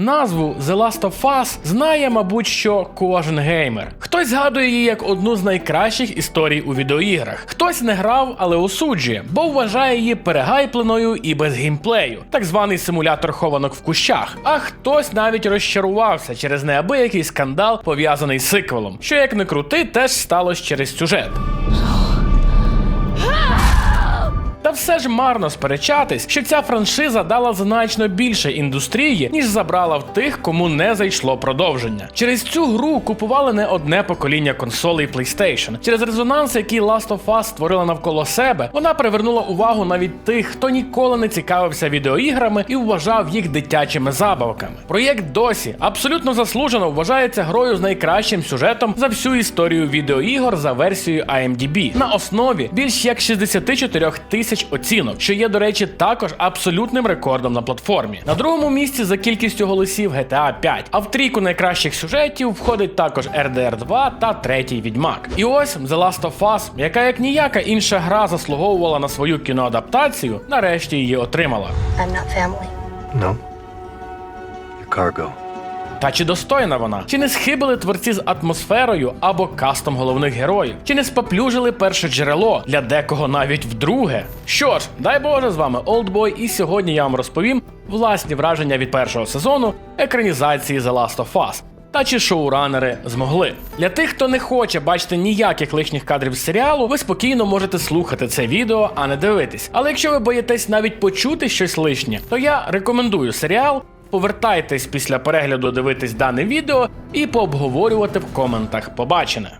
Назву The Last of Us знає, мабуть, що кожен геймер. Хтось згадує її як одну з найкращих історій у відеоіграх. Хтось не грав, але осуджує, бо вважає її перегайпленою і без геймплею, так званий симулятор хованок в кущах. А хтось навіть розчарувався через неабиякий скандал, пов'язаний з сиквелом, що як не крути, теж сталося через сюжет. Та все ж марно сперечатись, що ця франшиза дала значно більше індустрії, ніж забрала в тих, кому не зайшло продовження. Через цю гру купували не одне покоління консолей PlayStation. Через резонанс, який Last of Us створила навколо себе, вона привернула увагу навіть тих, хто ніколи не цікавився відеоіграми і вважав їх дитячими забавками. Проєкт досі абсолютно заслужено вважається грою з найкращим сюжетом за всю історію відеоігор за версією IMDb. На основі більш як 64 тисяч оцінок, що є, до речі, також абсолютним рекордом на платформі. На другому місці за кількістю голосів GTA 5, а в трійку найкращих сюжетів входить також RDR 2 та третій відьмак. І ось The Last of Us, яка як ніяка інша гра заслуговувала на свою кіноадаптацію, нарешті її отримала. I'm not family. No. Your cargo. Та чи достойна вона? Чи не схибили творці з атмосферою або кастом головних героїв? Чи не споплюжили перше джерело для декого навіть вдруге? Що ж, дай Боже, з вами Олдбой, і сьогодні я вам розповім власні враження від першого сезону екранізації The Last of Us. Та чи шоуранери змогли для тих, хто не хоче бачити ніяких лишніх кадрів з серіалу, ви спокійно можете слухати це відео, а не дивитись. Але якщо ви боїтесь навіть почути щось лишнє, то я рекомендую серіал. Повертайтесь після перегляду дивитись дане відео і пообговорювати в коментах побачене.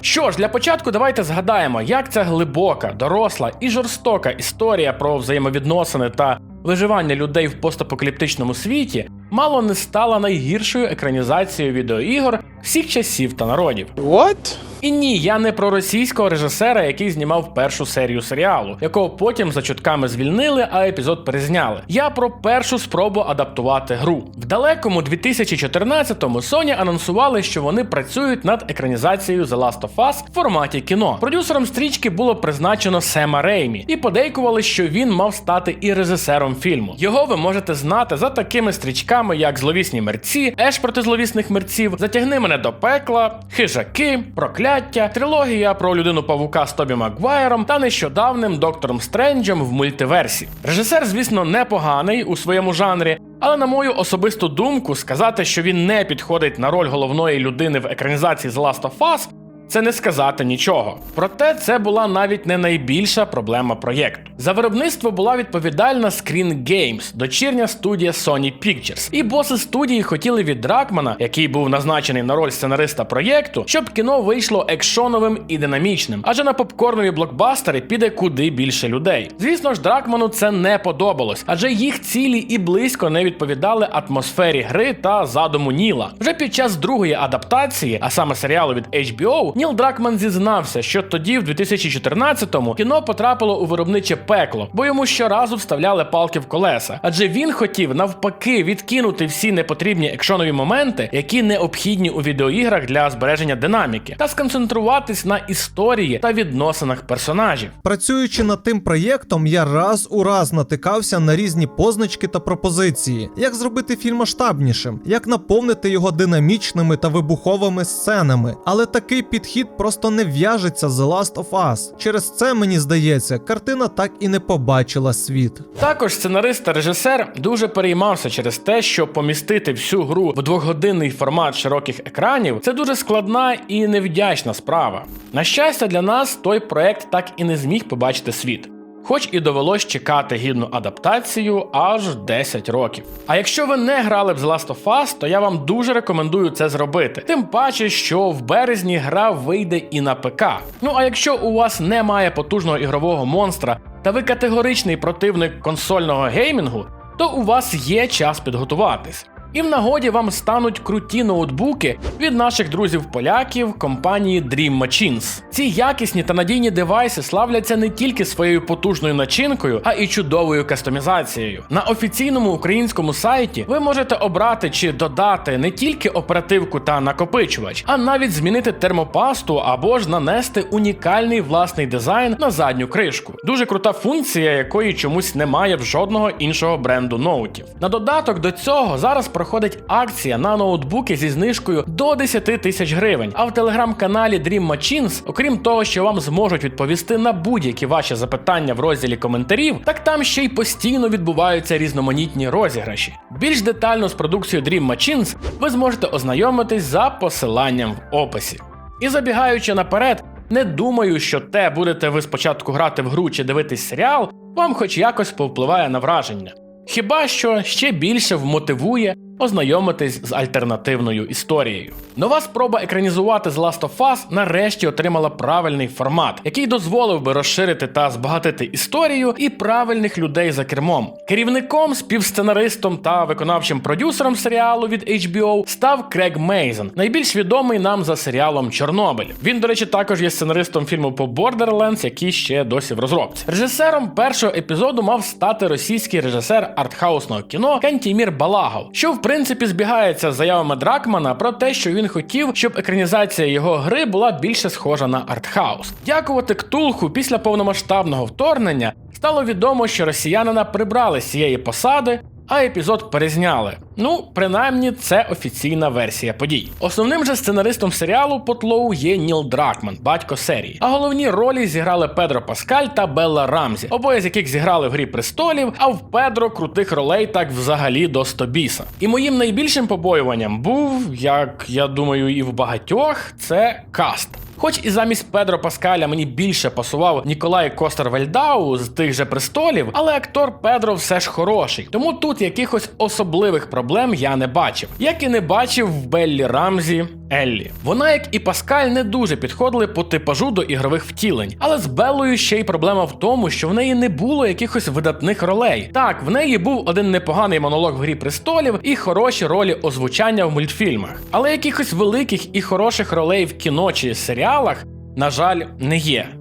Що ж, для початку давайте згадаємо, як ця глибока, доросла і жорстока історія про взаємовідносини та виживання людей в постапокаліптичному світі мало не стала найгіршою екранізацією відеоігор всіх часів та народів. What? І ні, я не про російського режисера, який знімав першу серію серіалу, якого потім за чутками звільнили, а епізод перезняли. Я про першу спробу адаптувати гру. В далекому 2014-му Sony анонсували, що вони працюють над екранізацією The Last of Us в форматі кіно. Продюсером стрічки було призначено Сема Реймі, і подейкували, що він мав стати і режисером фільму. Його ви можете знати за такими стрічками, як Зловісні мерці, Еш проти зловісних мерців, Затягни мене до пекла, Хижаки, Прокляття, трилогія про людину павука з Тобі Макгвайром та нещодавним доктором Стренджем в мультиверсі. Режисер, звісно, непоганий у своєму жанрі. Але на мою особисту думку, сказати, що він не підходить на роль головної людини в екранізації The Last of Us, це не сказати нічого. Проте це була навіть не найбільша проблема проєкту. За виробництво була відповідальна Screen Games, дочірня студія Sony Pictures. І боси студії хотіли від Дракмана, який був назначений на роль сценариста проєкту, щоб кіно вийшло екшоновим і динамічним, адже на попкорнові блокбастери піде куди більше людей. Звісно ж, Дракману це не подобалось, адже їх цілі і близько не відповідали атмосфері гри та задуму Ніла. Вже під час другої адаптації, а саме серіалу від HBO, Ніл Дракман зізнався, що тоді, в 2014-му, кіно потрапило у виробниче пекло, бо йому щоразу вставляли палки в колеса. Адже він хотів навпаки відкинути всі непотрібні екшонові моменти, які необхідні у відеоіграх для збереження динаміки, та сконцентруватись на історії та відносинах персонажів. Працюючи над тим проєктом, я раз у раз натикався на різні позначки та пропозиції, як зробити фільм масштабнішим, як наповнити його динамічними та вибуховими сценами. Але такий підхід просто не в'яжеться з Last of Us. Через це мені здається, картина так і не побачила світ. Також сценарист та режисер дуже переймався через те, що помістити всю гру в двохгодинний формат широких екранів це дуже складна і невдячна справа. На щастя, для нас той проект так і не зміг побачити світ. Хоч і довелось чекати гідну адаптацію аж 10 років. А якщо ви не грали в The Last of Us, то я вам дуже рекомендую це зробити. Тим паче, що в березні гра вийде і на ПК. Ну а якщо у вас немає потужного ігрового монстра та ви категоричний противник консольного геймінгу, то у вас є час підготуватись. І в нагоді вам стануть круті ноутбуки від наших друзів-поляків компанії Dream Machines. Ці якісні та надійні девайси славляться не тільки своєю потужною начинкою, а й чудовою кастомізацією. На офіційному українському сайті ви можете обрати чи додати не тільки оперативку та накопичувач, а навіть змінити термопасту або ж нанести унікальний власний дизайн на задню кришку. Дуже крута функція, якої чомусь немає в жодного іншого бренду ноутів. На додаток до цього зараз проходить акція на ноутбуки зі знижкою до 10 тисяч гривень. А в телеграм-каналі Dream Machines, окрім того, що вам зможуть відповісти на будь-які ваші запитання в розділі коментарів, так там ще й постійно відбуваються різноманітні розіграші. Більш детально з продукцією Dream Machines ви зможете ознайомитись за посиланням в описі. І забігаючи наперед, не думаю, що те, будете ви спочатку грати в гру чи дивитись серіал, вам хоч якось повпливає на враження. Хіба що ще більше вмотивує ознайомитись з альтернативною історією. Нова спроба екранізувати The Last of Us нарешті отримала правильний формат, який дозволив би розширити та збагатити історію і правильних людей за кермом. Керівником, співсценаристом та виконавчим продюсером серіалу від HBO став Крег Мейзен, найбільш відомий нам за серіалом Чорнобиль. Він, до речі, також є сценаристом фільму по Borderlands, який ще досі в розробці. Режисером першого епізоду мав стати російський режисер артхаусного кіно Кантімір Балагов, що в принципі збігається з заявами Дракмана про те, що він хотів, щоб екранізація його гри була більше схожа на артхаус. Дякувати Ктулху після повномасштабного вторгнення стало відомо, що росіянина прибрали з цієї посади. А епізод перезняли. Ну, принаймні, це офіційна версія подій. Основним же сценаристом серіалу по тлоу є Ніл Дракман, батько серії. А головні ролі зіграли Педро Паскаль та Белла Рамзі, обоє з яких зіграли в грі престолів, а в Педро крутих ролей так взагалі до стобіса. І моїм найбільшим побоюванням був, як я думаю, і в багатьох, це каст. Хоч і замість Педро Паскаля мені більше пасував Ніколай Костер Вельдау з тих же престолів, але актор Педро все ж хороший. Тому тут якихось особливих проблем я не бачив, як і не бачив в Беллі Рамзі Еллі. Вона, як і Паскаль, не дуже підходили по типажу до ігрових втілень. Але з Беллою ще й проблема в тому, що в неї не було якихось видатних ролей. Так, в неї був один непоганий монолог в грі престолів і хороші ролі озвучання в мультфільмах. Але якихось великих і хороших ролей в кіно чи серіалах, на жаль, не є.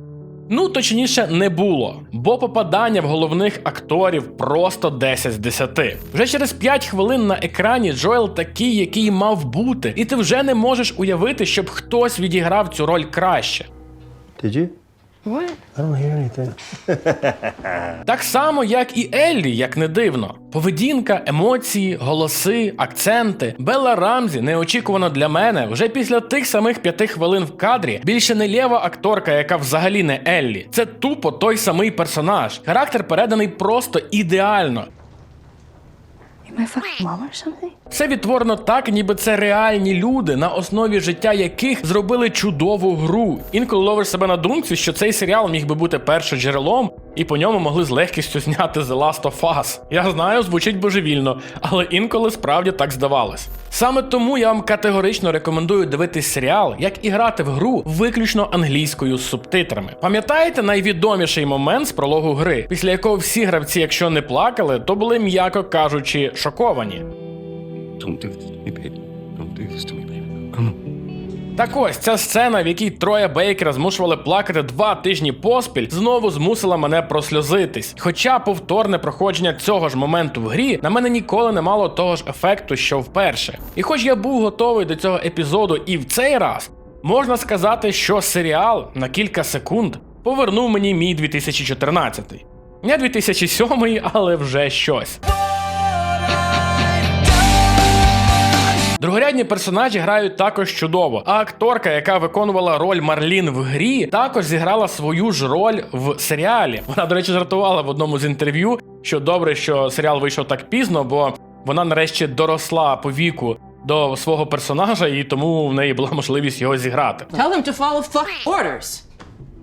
Ну, точніше, не було, бо попадання в головних акторів просто 10 з 10. Вже через 5 хвилин на екрані Джоел такий, який мав бути, і ти вже не можеш уявити, щоб хтось відіграв цю роль краще. Did you? What? I don't hear anything. Так само, як і Еллі, як не дивно. Поведінка, емоції, голоси, акценти. Белла Рамзі, неочікувано для мене, вже після тих самих п'яти хвилин в кадрі більше не лєва акторка, яка взагалі не Еллі. Це тупо той самий персонаж. Характер переданий просто ідеально. You my fucking? Все відтворено так, ніби це реальні люди, на основі життя яких зробили чудову гру. Інколи ловиш себе на думці, що цей серіал міг би бути першоджерелом, і по ньому могли з легкістю зняти The Last of Us. Я знаю, звучить божевільно, але інколи справді так здавалось. Саме тому я вам категорично рекомендую дивитись серіал, як і грати в гру виключно англійською з субтитрами. Пам'ятаєте найвідоміший момент з прологу гри, після якого всі гравці, якщо не плакали, то були, м'яко кажучи, шоковані. Don't do this to me, baby. Don't do this to me, baby. Come on. Так ось ця сцена, в якій Троя Бейкера змушували плакати два тижні поспіль, знову змусила мене просльозитись. Хоча повторне проходження цього ж моменту в грі на мене ніколи не мало того ж ефекту, що вперше. І хоч я був готовий до цього епізоду і в цей раз, можна сказати, що серіал на кілька секунд повернув мені мій 2014. Не 2007, але вже щось. Другорядні персонажі грають також чудово. А акторка, яка виконувала роль Марлін в грі, також зіграла свою ж роль в серіалі. Вона, до речі, жартувала в одному з інтерв'ю, що добре, що серіал вийшов так пізно, бо вона нарешті доросла по віку до свого персонажа, і тому в неї була можливість його зіграти. Tell them to follow fucking orders.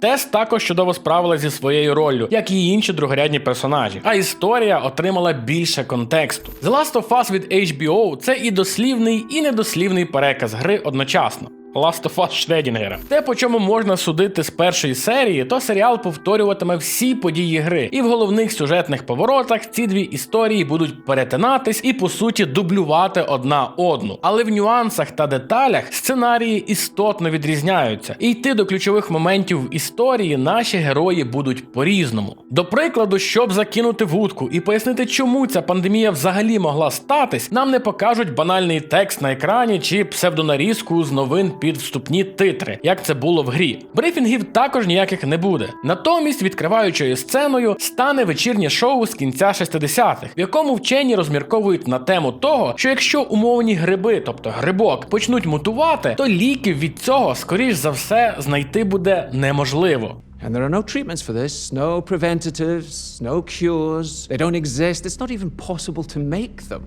Тес також чудово справилась зі своєю роллю, як і інші другорядні персонажі. А історія отримала більше контексту. The Last of Us від HBO – це і дослівний, і недослівний переказ гри одночасно. Last of Us Шредінгера. Те, по чому можна судити з першої серії, то серіал повторюватиме всі події гри, і в головних сюжетних поворотах ці дві історії будуть перетинатись і по суті дублювати одна одну. Але в нюансах та деталях сценарії істотно відрізняються, і йти до ключових моментів в історії наші герої будуть по-різному. До прикладу, щоб закинути вудку і пояснити, чому ця пандемія взагалі могла статись, нам не покажуть банальний текст на екрані чи псевдонарізку з новин під вступні титри, як це було в грі. Брифінгів також ніяких не буде. Натомість відкриваючою сценою стане вечірнє шоу з кінця 60-х, в якому вчені розмірковують на тему того, що якщо умовні гриби, тобто грибок, почнуть мутувати, то ліків від цього, скоріш за все, знайти буде неможливо. And there are no treatments for this, no preventatives, no cures. They don't exist. It's not even possible to make them.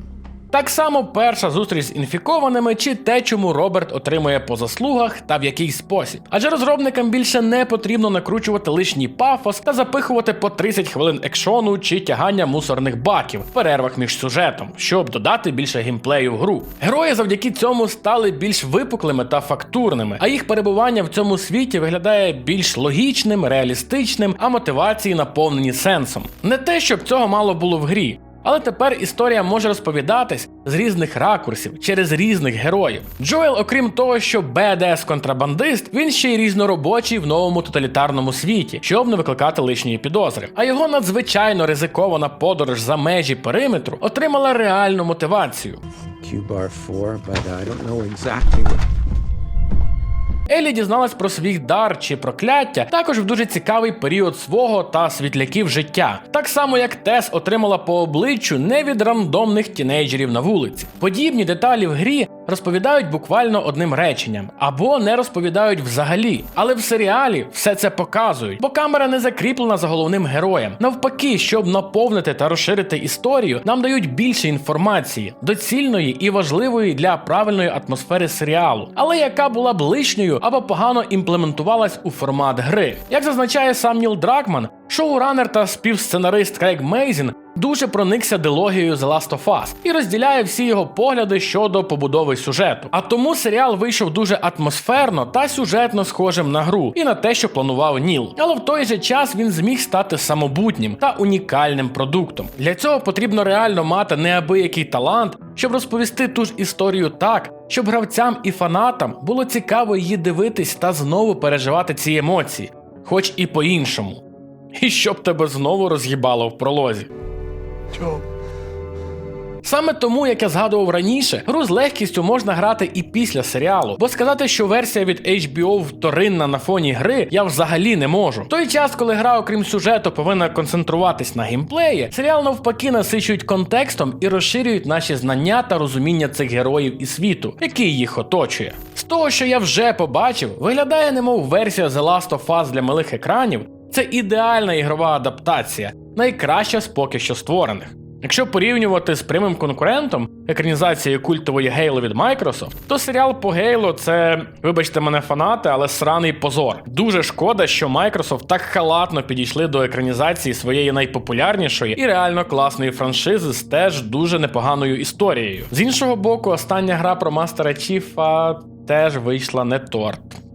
Так само перша зустріч з інфікованими чи те, чому Роберт отримує по заслугах та в який спосіб. Адже розробникам більше не потрібно накручувати лишній пафос та запихувати по 30 хвилин екшону чи тягання мусорних баків в перервах між сюжетом, щоб додати більше геймплею в гру. Герої завдяки цьому стали більш випуклими та фактурними, а їх перебування в цьому світі виглядає більш логічним, реалістичним, а мотивації наповнені сенсом. Не те, щоб цього мало було в грі. Але тепер історія може розповідатись з різних ракурсів через різних героїв. Джоел, окрім того, що bds контрабандист, він ще й різноробочий в новому тоталітарному світі, щоб не викликати лишньої підозри. А його надзвичайно ризикована подорож за межі периметру отримала реальну мотивацію. Q bar 4, but I don't know exactly what. Елі дізналась про свій дар чи прокляття також в дуже цікавий період свого та світляків життя, так само як Тес отримала по обличчю не від рандомних тінейджерів на вулиці. Подібні деталі в грі розповідають буквально одним реченням або не розповідають взагалі. Але в серіалі все це показують, бо камера не закріплена за головним героєм. Навпаки, щоб наповнити та розширити історію, нам дають більше інформації, доцільної і важливої для правильної атмосфери серіалу, але яка була б лишньою або погано імплементувалась у формат гри. Як зазначає сам Ніл Дракман, шоуранер та співсценарист Крейг Мейзін дуже проникся дилогією The Last of Us і розділяє всі його погляди щодо побудови сюжету. А тому серіал вийшов дуже атмосферно та сюжетно схожим на гру і на те, що планував Ніл. Але в той же час він зміг стати самобутнім та унікальним продуктом. Для цього потрібно реально мати неабиякий талант, щоб розповісти ту ж історію так, щоб гравцям і фанатам було цікаво її дивитись та знову переживати ці емоції, хоч і по-іншому. І щоб тебе знову роз'їбало в пролозі. Саме тому, як я згадував раніше, гру з легкістю можна грати і після серіалу, бо сказати, що версія від HBO вторинна на фоні гри, я взагалі не можу. В той час, коли гра, окрім сюжету, повинна концентруватись на геймплеї, серіал навпаки насичують контекстом і розширюють наші знання та розуміння цих героїв і світу, який їх оточує. З того, що я вже побачив, виглядає немов версія The Last of Us для малих екранів. Це ідеальна ігрова адаптація, найкраща з поки що створених. Якщо порівнювати з прямим конкурентом екранізацією культової Halo від Microsoft, то серіал по Halo це, вибачте мене, фанати, але сраний позор. Дуже шкода, що Microsoft так халатно підійшли до екранізації своєї найпопулярнішої і реально класної франшизи з теж дуже непоганою історією. З іншого боку, остання гра про мастера Чіфа теж вийшла не торт.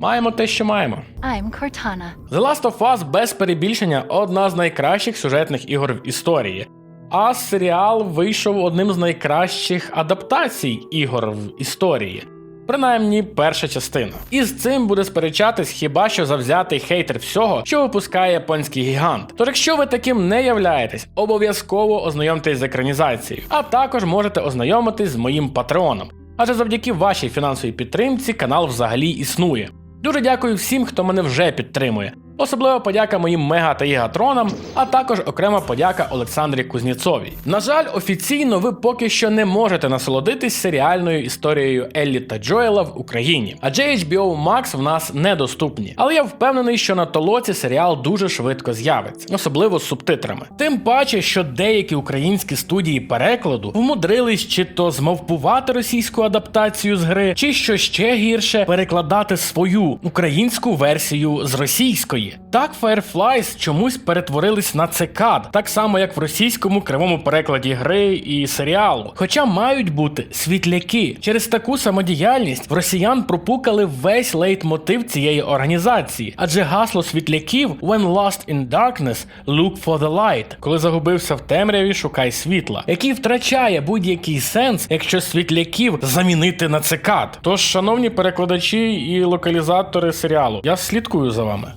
Маємо те, що маємо. I'm Cortana. The Last of Us без перебільшення одна з найкращих сюжетних ігор в історії. А серіал вийшов одним з найкращих адаптацій ігор в історії. Принаймні, перша частина. І з цим буде сперечатись хіба що завзятий хейтер всього, що випускає японський гігант. Тож, якщо ви таким не являєтесь, обов'язково ознайомтесь з екранізацією, а також можете ознайомитись з моїм патреоном. Адже завдяки вашій фінансовій підтримці канал взагалі існує. Дуже дякую всім, хто мене вже підтримує. Особлива подяка моїм мега та гігатронам, а також окрема подяка Олександрі Кузніцовій. На жаль, офіційно ви поки що не можете насолодитись серіальною історією Еллі та Джоела в Україні, адже HBO Max в нас недоступні. Але я впевнений, що на толоці серіал дуже швидко з'явиться, особливо з субтитрами. Тим паче, що деякі українські студії перекладу вмудрились чи то змовпувати російську адаптацію з гри, чи що ще гірше перекладати свою українську версію з російської. Азії. Так Fireflies чомусь перетворились на цикад, так само як в російському кривому перекладі гри і серіалу. Хоча мають бути світляки. Через таку самодіяльність в росіян пропукали весь лейтмотив цієї організації, адже гасло світляків When lost in darkness, look for the light. Коли загубився в темряві, шукай світла, який втрачає будь-який сенс, якщо світляків замінити на цикад. Тож, шановні перекладачі і локалізатори серіалу, я слідкую за вами.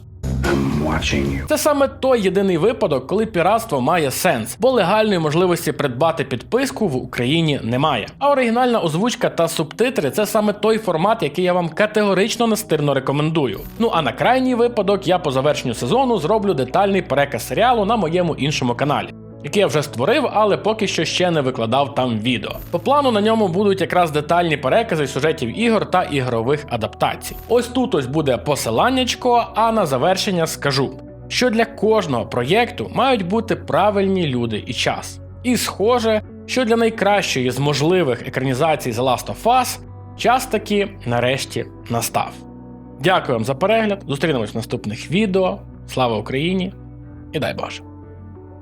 Це саме той єдиний випадок, коли піратство має сенс, бо легальної можливості придбати підписку в Україні немає. А оригінальна озвучка та субтитри це саме той формат, який я вам категорично настирно рекомендую. Ну а на крайній випадок я по завершенню сезону зроблю детальний переказ серіалу на моєму іншому каналі. Який я вже створив, але поки що ще не викладав там відео. По плану на ньому будуть якраз детальні перекази сюжетів ігор та ігрових адаптацій. Ось тут ось буде посиланнячко, а на завершення скажу, що для кожного проєкту мають бути правильні люди і час. І схоже, що для найкращої з можливих екранізацій The Last of Us час таки нарешті настав. Дякую вам за перегляд. Зустрінемось в наступних відео. Слава Україні і дай Боже!